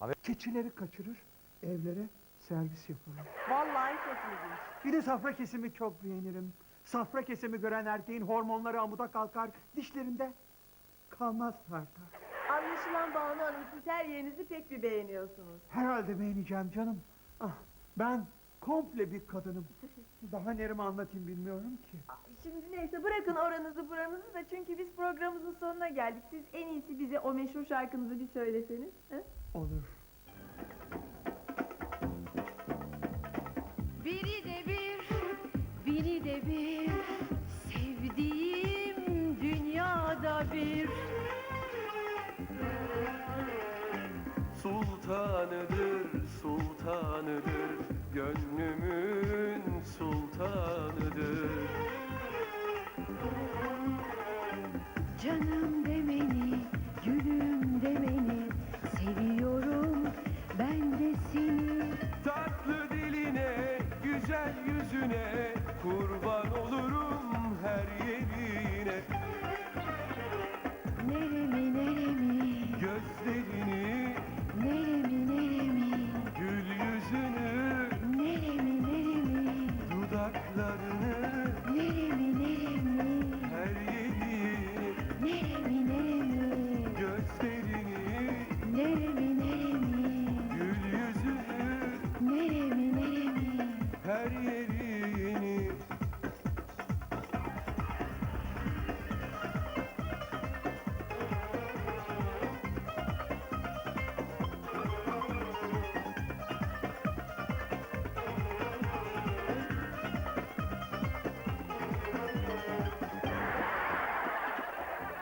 Abi- Keçileri kaçırır, evlere servis yapılır. Vallahi çok ilginç. Bir de safra kesimi çok beğenirim. Safra kesimi gören erkeğin hormonları amuda kalkar, dişlerinde kalmaz tartar. Anlaşılan Banu Hanım siz her yerinizi pek bir beğeniyorsunuz. Herhalde beğeneceğim canım. Ah, ben komple bir kadınım. Daha neremi anlatayım bilmiyorum ki. Şimdi neyse bırakın oranızı buranızı da çünkü biz programımızın sonuna geldik. Siz en iyisi bize o meşhur şarkınızı bir söyleseniz. he? Olur. Biri de bir, biri de bir Sevdiğim dünyada bir Sultanıdır, sultanıdır, gönlümün sultanıdır. Canım de beni, gülüm de Seviyorum. Ben de seni. Tatlı diline, güzel yüzüne kurban Howdy.